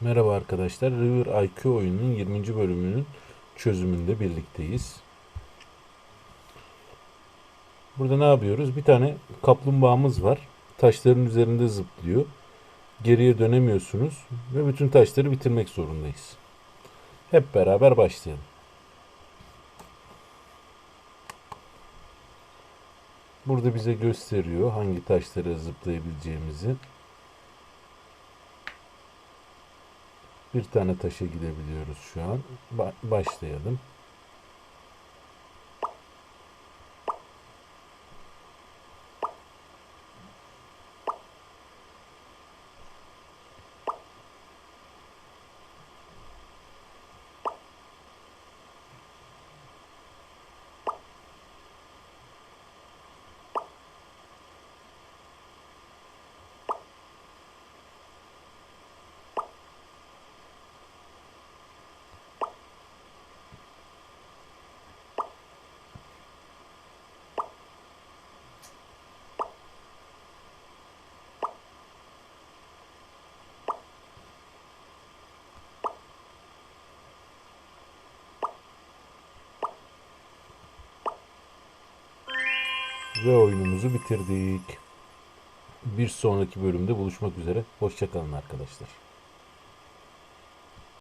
Merhaba arkadaşlar. River IQ oyununun 20. bölümünün çözümünde birlikteyiz. Burada ne yapıyoruz? Bir tane kaplumbağamız var. Taşların üzerinde zıplıyor. Geriye dönemiyorsunuz ve bütün taşları bitirmek zorundayız. Hep beraber başlayalım. Burada bize gösteriyor hangi taşlara zıplayabileceğimizi. Bir tane taşa gidebiliyoruz şu an. Ba- başlayalım. Ve oyunumuzu bitirdik. Bir sonraki bölümde buluşmak üzere. Hoşçakalın arkadaşlar.